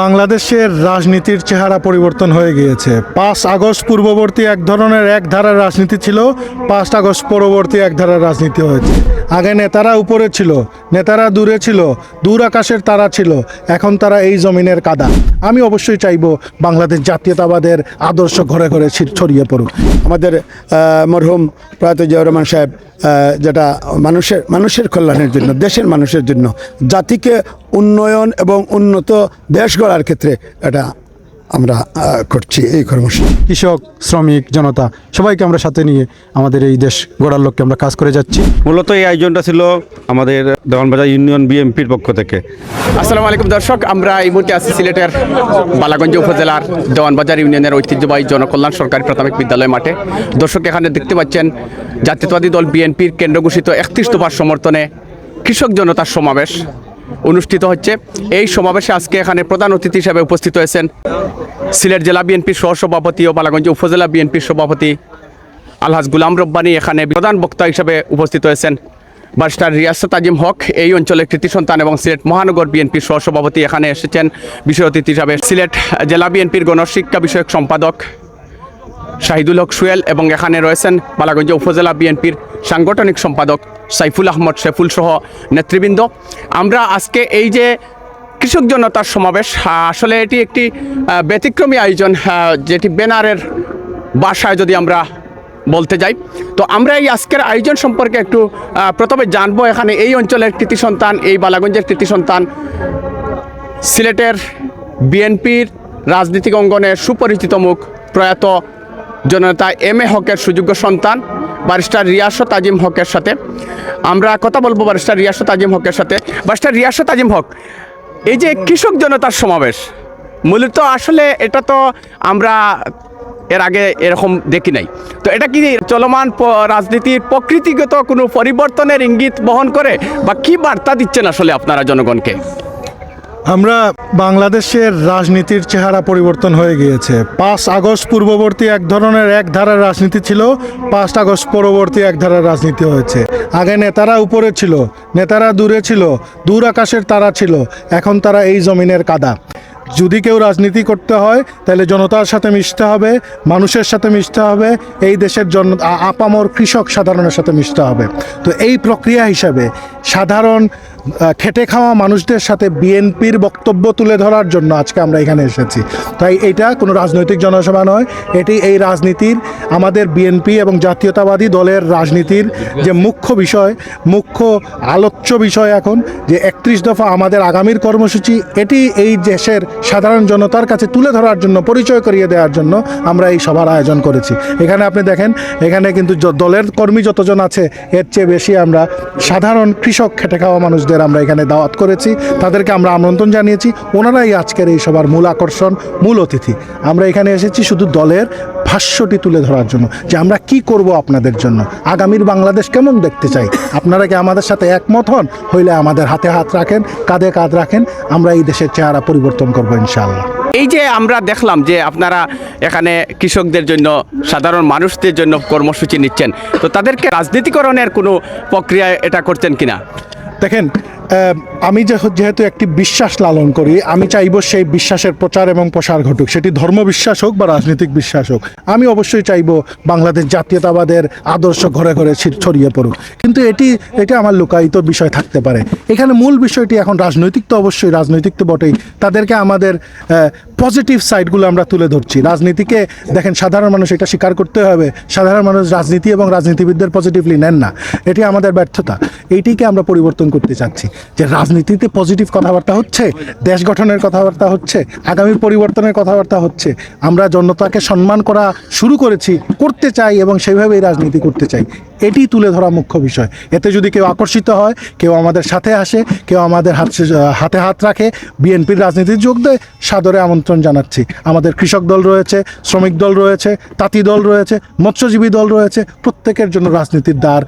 বাংলাদেশের রাজনীতির চেহারা পরিবর্তন হয়ে গিয়েছে। পাঁচ আগস্ট পূর্ববর্তী এক ধরনের এক ধারার রাজনীতি ছিল, পাঁচ আগস্ট পরবর্তী এক ধারার রাজনীতি হয়েছে। আগে নেতারা উপরে ছিল, নেতারা দূরে ছিল, দূর আকাশের তারা ছিল, এখন তারা এই জমিনের কাদা। আমি অবশ্যই চাইব বাংলাদেশ জাতীয়তাবাদের আদর্শ ঘরে ঘরে ছড়িয়ে পড়ুক। আমাদের মরহুম প্রয়াত জিয়াউর রহমান সাহেব যেটা মানুষের মানুষের কল্যাণের জন্য, দেশের মানুষের জন্য, জাতিকে উন্নয়ন এবং উন্নত দেশ গড়ার ক্ষেত্রে এটা আমরা করছি এই কর্মসূচি। কৃষক শ্রমিক জনতা সবাইকে আমরা সাথে নিয়ে আমাদের এই দেশ গড়ার লক্ষ্যে আমরা কাজ করে যাচ্ছি। মূলত এই আয়োজনটা ছিল আমাদের দেওয়ানবাজার ইউনিয়ন বিএমপির পক্ষ থেকে। আসসালামু আলাইকুম দর্শক আমরা এই মুহূর্তে আছি সিলেটের বালাগঞ্জ উপজেলার দেওয়ানবাজার ইউনিয়নের ঐতিহ্যবাহী জনকল্যাণ সরকারি প্রাথমিক বিদ্যালয় মাঠে। দর্শক এখানে দেখতে পাচ্ছেন জাতীয়তাবাদী দল বিএনপির কেন্দ্র ঘোষিত একত্রিশ দফার সমর্থনে কৃষক জনতার সমাবেশ। অনুষ্ঠিত হচ্ছে। এই সমাবেশে আজকে এখানে প্রধান অতিথি হিসেবে উপস্থিত হয়েছেন সিলেট জেলা বিএনপির সহসভাপতি ও বালাগঞ্জ উপজেলা বিএনপির সভাপতি আলহাজ গুলাম রব্বানি এখানে প্রধান বক্তা হিসেবে উপস্থিত হয়েছেন। বারিস্টার রিয়াসত আজিম হক, এই অঞ্চলের কৃতি সন্তান এবং সিলেট মহানগর বিএনপির সহসভাপতি এখানে এসেছেন। বিশেষ অতিথি হিসাবে সিলেট জেলা বিএনপির গণশিক্ষা বিষয়ক সম্পাদক শাহিদুল হক সুয়েল এবং এখানে রয়েছেন বালাগঞ্জ উপজেলা বিএনপির সাংগঠনিক সম্পাদক সাইফুল আহমদ শেফুল সহ নেতৃবৃন্দ। আমরা আজকে এই যে কৃষক জনতার সমাবেশ আসলে এটি একটি ব্যতিক্রমী আয়োজন যেটি ব্যানারের বাসায় যদি আমরা বলতে যাই। তো আমরা এই আজকের আয়োজন সম্পর্কে একটু প্রথমে জানব এখানে এই অঞ্চলের কৃতি সন্তান, এই বালাগঞ্জের কৃতি সন্তান, সিলেটের বিএনপির রাজনীতিক অঙ্গনে সুপরিচিত মুখ প্রয়াত জনতা এম এ হকের সুযোগ্য সন্তান, বারিস্টার রিয়াসত আজিম হকের সাথে। আমরা কথা বলব বারিস্টার রিয়াসত আজিম হকের সাথে। বারিস্টার রিয়াসত আজিম হক, এই যে কৃষক জনতার সমাবেশ, মূলত আসলে এটা তো আমরা এর আগে এরকম দেখি নাই। তো এটা কি চলমান রাজনীতির প্রকৃতিগত কোনো পরিবর্তনের ইঙ্গিত বহন করে, বা কি বার্তা দিচ্ছেন আসলে আপনারা জনগণকে? আমরা বাংলাদেশের রাজনীতির চেহারা পরিবর্তন হয়ে গিয়েছে। পাঁচ আগস্ট পূর্ববর্তী এক ধরনের এক ধারার রাজনীতি ছিল, পাঁচ আগস্ট পরবর্তী এক ধারার রাজনীতি হয়েছে। আগে নেতারা উপরে ছিল, নেতারা দূরে ছিল, দূর আকাশের তারা ছিল, এখন তারা এই জমিনের কাদা। যদি কেউ রাজনীতি করতে হয়, তাহলে জনতার সাথে মিশতে হবে, মানুষের সাথে মিশতে হবে, এই দেশের জন আপামর কৃষক সাধারণের সাথে মিশতে হবে। তো এই প্রক্রিয়া হিসাবে সাধারণ খেটে খাওয়া মানুষদের সাথে বিএনপির বক্তব্য তুলে ধরার জন্য আজকে আমরা এখানে এসেছি। তাই এটা কোনো রাজনৈতিক জনসভা নয়, এটি এই রাজনীতির, আমাদের বিএনপি এবং জাতীয়তাবাদী দলের রাজনীতির যে মুখ্য বিষয়, মুখ্য আলোচ্য বিষয় এখন, যে একত্রিশ দফা আমাদের আগামীর কর্মসূচি, এটি এই দেশের সাধারণ জনতার কাছে তুলে ধরার জন্য, পরিচয় করিয়ে দেওয়ার জন্য আমরা এই সভার আয়োজন করেছি। এখানে আপনি দেখেন, এখানে কিন্তু দলের কর্মী যতজন আছে, এর চেয়ে বেশি আমরা সাধারণ কৃষক খেটে খাওয়া মানুষদের আমরা এখানে দাওয়াত করেছি, তাদেরকে আমরা আমন্ত্রণ জানিয়েছি। ওনারাই আজকের এই সবার মূল আকর্ষণ, মূল অতিথি। আমরা এখানে এসেছি শুধু দলের ভাষ্যটি তুলে ধরার জন্য, যে আমরা কি করব আপনাদের জন্য। আগামীর বাংলাদেশ কেমন দেখতে চাই? আপনারা কি আমাদের সাথে একমত হন? হইলে আমাদের হাতে হাত রাখেন, কাঁধে কাঁধ রাখেন। আমরা এই দেশের চেহারা পরিবর্তন করব ইনশাআল্লাহ। এই যে আমরা দেখলাম যে আপনারা এখানে কৃষকদের জন্য, সাধারণ মানুষদের জন্য কর্মসূচি নিচ্ছেন, তো তাদেরকে রাজনীতিকরণের কোনো প্রক্রিয়া এটা করছেন কিনা? দেখেন আমি যেহেতু একটি বিশ্বাস লালন করি, আমি চাইব সেই বিশ্বাসের প্রচার এবং প্রসার ঘটুক। সেটি ধর্ম বিশ্বাস হোক বা রাজনৈতিক বিশ্বাস হোক। আমি অবশ্যই চাইব বাংলাদেশ জাতীয়তাবাদের আদর্শ ঘরে ঘরে ছড়িয়ে পড়ুক। কিন্তু এটি এটি আমার লুকায়িত বিষয় থাকতে পারে। এখানে মূল বিষয়টি এখন রাজনৈতিক তো অবশ্যই, রাজনৈতিক তো বটেই। তাদেরকে আমাদের পজিটিভ সাইডগুলো আমরা তুলে ধরছি। রাজনীতিকে, দেখেন, সাধারণ মানুষ এটা স্বীকার করতে হবে। সাধারণ মানুষ রাজনীতি এবং রাজনীতিবিদদের পজিটিভলি নেন না। এটি আমাদের ব্যর্থতা। এইটিকে আমরা পরিবর্তন করতে চাচ্ছি। যে রাজনীতিতে পজিটিভ কথাবার্তা হচ্ছে, দেশ গঠনের কথাবার্তা হচ্ছে, আগামী পরিবর্তনের কথাবার্তা হচ্ছে, আমরা জনতাকে সম্মান করা শুরু করেছি, করতে চাই এবং সেইভাবেই রাজনীতি করতে চাই। এটি তুলে ধরা মুখ্য বিষয়। এতে যদি কেউ আকর্ষিত হয়, কেউ আমাদের সাথে আসে, কেউ আমাদের হাত, হাতে হাত রাখে, বিএনপির রাজনীতির যোগ দেয়, সাদরে আমন্ত্রণ জানাচ্ছি। আমাদের কৃষক দল রয়েছে, শ্রমিক দল রয়েছে, তাঁতি দল রয়েছে, মৎস্যজীবী দল রয়েছে, প্রত্যেকের জন্য রাজনীতির দ্বার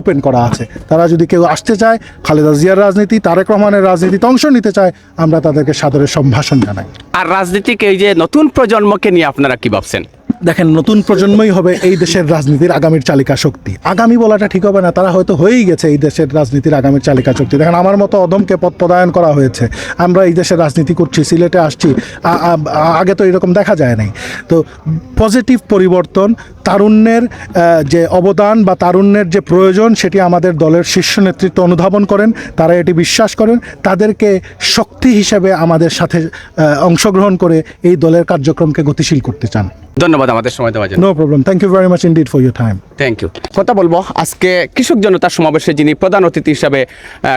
ওপেন করা আছে। তারা যদি কেউ আসতে চায় খালেদা জিয়ার রাজনীতি তারেক রহমানের রাজনীতিতে অংশ নিতে চায় আমরা তাদেরকে সাদরে সম্ভাষণ জানাই। আর রাজনীতিক এই যে নতুন প্রজন্মকে নিয়ে আপনারা কি ভাবছেন? দেখেন নতুন প্রজন্মই হবে এই দেশের রাজনীতির আগামীর চালিকা শক্তি। আগামী বলাটা ঠিক হবে না তারা হয়তো হয়েই গেছে এই দেশের রাজনীতির আগামীর চালিকা শক্তি। দেখেন আমার মতো অদমকে পদ প্রদায়ন করা হয়েছে। আমরা এই দেশের রাজনীতি করছি সিলেটে আসছি আগে তো এরকম দেখা যায় নাই। তো পজিটিভ পরিবর্তন তারুণ্যের যে অবদান বা তারুণ্যের যে প্রয়োজন সেটি আমাদের দলের শীর্ষ নেতৃত্ব অনুধাবন করেন তারা এটি বিশ্বাস করেন তাদেরকে শক্তি হিসেবে আমাদের সাথে অংশগ্রহণ করে এই দলের কার্যক্রমকে গতিশীল করতে চান। ধন্যবাদ আমাদের সময় দেওয়ার জন্য। No problem thank you very much indeed for your time thank you কথা বলব আজকে কৃষক জনতার সমাবেশে যিনি প্রধান অতিথি হিসাবে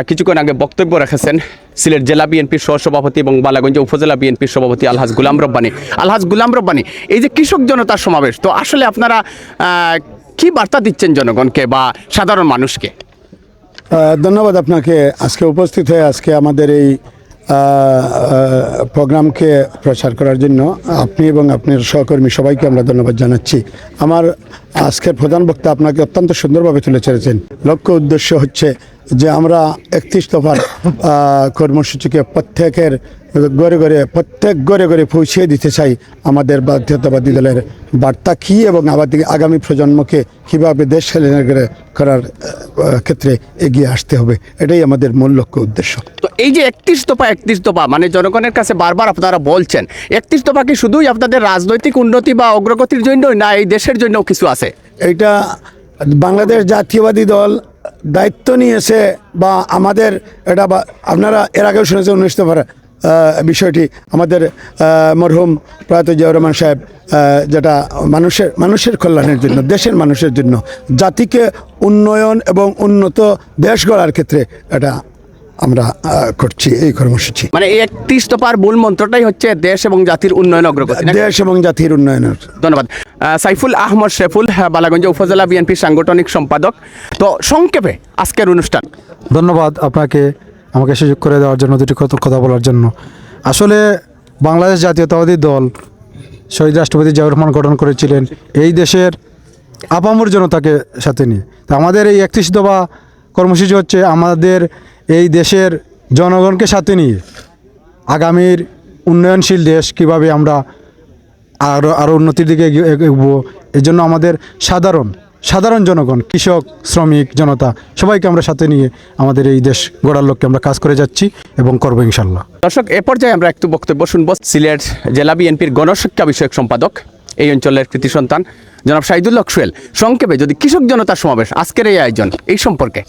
কিছুক্ষণ আগে বক্তব্য রেখেছেন সিলেট জেলা বিএনপির সহসভাপতি এবং বালাগঞ্জ উপজেলা বিএনপির সভাপতি আলহাজ গুলাম রব্বানি। আলহাজ গুলাম রব্বানি, এই যে কৃষক জনতার সমাবেশ, তো আসলে আপনারা কি বার্তা দিচ্ছেন জনগণকে বা সাধারণ মানুষকে? ধন্যবাদ আপনাকে আজকে উপস্থিত হয়ে আজকে আমাদের এই প্রোগ্রামকে প্রচার করার জন্য। আপনি এবং আপনার সহকর্মী সবাইকে আমরা ধন্যবাদ জানাচ্ছি। আমার আজকের প্রধান বক্তা আপনাকে অত্যন্ত সুন্দরভাবে তুলে ছেড়েছেন লক্ষ্য উদ্দেশ্য হচ্ছে যে আমরা একত্রিশ দফার কর্মসূচিকে প্রত্যেকের গড়ে গড়ে প্রত্যেক গড়ে গড়ে পৌঁছিয়ে দিতে চাই আমাদের বাধ্যতাবাদী দলের বার্তা কী এবং আমাদের আগামী প্রজন্মকে কীভাবে দেশ স্বাধীন করার ক্ষেত্রে এগিয়ে আসতে হবে, এটাই আমাদের মূল লক্ষ্য উদ্দেশ্য। তো এই যে একত্রিশ দফা একত্রিশ দফা মানে জনগণের কাছে বারবার আপনারা বলছেন, একত্রিশ দফা কি শুধুই আপনাদের রাজনৈতিক উন্নতি বা অগ্রগতির জন্যই না, এই দেশের জন্য কিছু আছে? এইটা বাংলাদেশ জাতীয়বাদী দল দায়িত্ব নিয়েছে বা আমাদের এটা বা আপনারা এর আগেও শুনেছেন আহ, বিষয়টি। আমাদের মরহুম প্রয়াত জিয়াউর রহমান সাহেব যেটা মানুষের মানুষের কল্যাণের জন্য দেশের মানুষের জন্য জাতিকে উন্নয়ন এবং উন্নত দেশ গড়ার ক্ষেত্রে এটা আমরা করছি এই কর্মসূচি। মানে এই একত্রিশ দফার মূল মন্ত্রটাই হচ্ছে দেশ এবং জাতির উন্নয়ন অগ্রগতি দেশ এবং জাতির উন্নয়নের। ধন্যবাদ। সাইফুল আহমদ শেফুল হ্যাঁ, বালাগঞ্জ উপজেলা বিএনপি সাংগঠনিক সম্পাদক। তো সংক্ষেপে আজকের অনুষ্ঠান। ধন্যবাদ আপনাকে আমাকে সুযোগ করে দেওয়ার জন্য দুটি কথা কথা বলার জন্য। আসলে বাংলাদেশ জাতীয়তাবাদী দল শহীদ রাষ্ট্রপতি জিয়াউর রহমান গঠন করেছিলেন এই দেশের আপামর জনতাকে সাথে নিয়ে। তা আমাদের এই একত্রিশ দফা কর্মসূচি হচ্ছে আমাদের এই দেশের জনগণকে সাথে নিয়ে আগামীর উন্নয়নশীল দেশ কীভাবে আমরা আরও আরও উন্নতির দিকে এগোবো, এই জন্য আমাদের সাধারণ সাধারণ জনগণ, কৃষক, শ্রমিক, জনতা, সবাইকে আমরা সাথে নিয়ে আমাদের এই দেশ গড়ার লক্ষ্যে আমরা কাজ করে যাচ্ছি এবং করব ইনশাল্লাহ দর্শক, এ পর্যায়ে আমরা একটু বক্তব্য শুনব সিলেট জেলা বিএনপির গণশিক্ষা বিষয়ক সম্পাদক, এই অঞ্চলের কৃতি সন্তান জনাব শাহিদুল্লাহ সোহেল। সংক্ষেপে যদি কৃষক জনতার সমাবেশ, আজকের এই আয়োজন এই সম্পর্কে।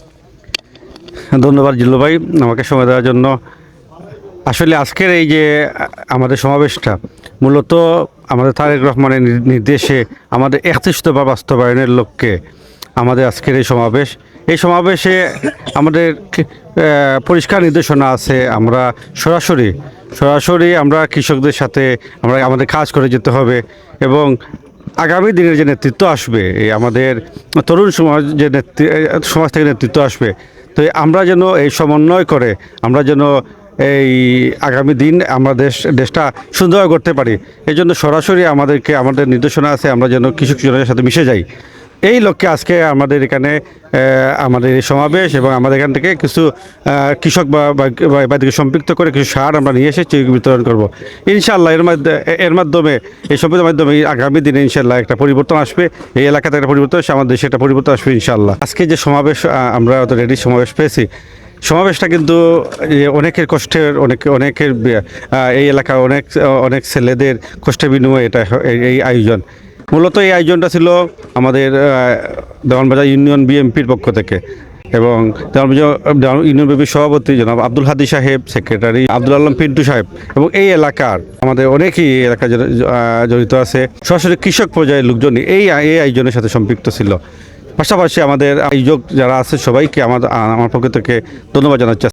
ধন্যবাদ জিল্লু ভাই আমাকে সময় দেওয়ার জন্য। আসলে আজকের এই যে আমাদের সমাবেশটা মূলত আমাদের তারেক রহমানের নির্দেশে আমাদের একত্রিশ দফা বাস্তবায়নের লক্ষ্যে আমাদের আজকের এই সমাবেশ। এই সমাবেশে আমাদের পরিষ্কার নির্দেশনা আছে, আমরা সরাসরি সরাসরি আমরা কৃষকদের সাথে আমরা আমাদের কাজ করে যেতে হবে এবং আগামী দিনের যে নেতৃত্ব আসবে, এই আমাদের তরুণ সমাজ যে নেতৃ সমাজ থেকে নেতৃত্ব আসবে তো আমরা যেন এই সমন্বয় করে আমরা যেন এই আগামী দিন আমরা দেশ, দেশটা সুন্দর করতে পারি। এই জন্য সরাসরি আমাদেরকে, আমাদের নির্দেশনা আছে, আমরা যেন কৃষক জনের সাথে মিশে যাই। এই লক্ষ্যে আজকে আমাদের এখানে আমাদের এই সমাবেশ এবং আমাদের এখান থেকে কিছু কৃষক বা বা সম্পৃক্ত করে কিছু সার আমরা নিয়ে এসে বিতরণ করব। ইনশাআল্লাহ এর মাধ্যমে এর মাধ্যমে, এই সম্পদের মাধ্যমে আগামী দিনে ইনশাআল্লাহ একটা পরিবর্তন আসবে। এই এলাকাতে একটা পরিবর্তন আসবে, আমাদের দেশে একটা পরিবর্তন আসবে ইনশাআল্লাহ। আজকে যে সমাবেশ আমরা তো রেডি সমাবেশ পেয়েছি, সমাবেশটা কিন্তু অনেকের কষ্টের, অনেক, অনেকের এই এলাকা অনেক অনেক ছেলেদের কষ্টের বিনিময়ে এটা এই আয়োজন। মূলত এই আয়োজনটা ছিল আমাদের দেওয়ানবাজার ইউনিয়ন বিএমপির পক্ষ থেকে এবং ইউনিয়ন বিএমপির সভাপতি জনাব আব্দুল হাদি সাহেব, সেক্রেটারি আব্দুল আলম পিন্টু সাহেব এবং এই এলাকার আমাদের অনেকেই এই এলাকায় জড়িত আছে। সরাসরি কৃষক পর্যায়ের লোকজন এই এই আয়োজনের সাথে সম্পৃক্ত ছিল। পাশাপাশি আমাদের আয়োজক যারা আছে সবাইকে আমাদের আমার পক্ষ থেকে ধন্যবাদ জানাচ্ছি।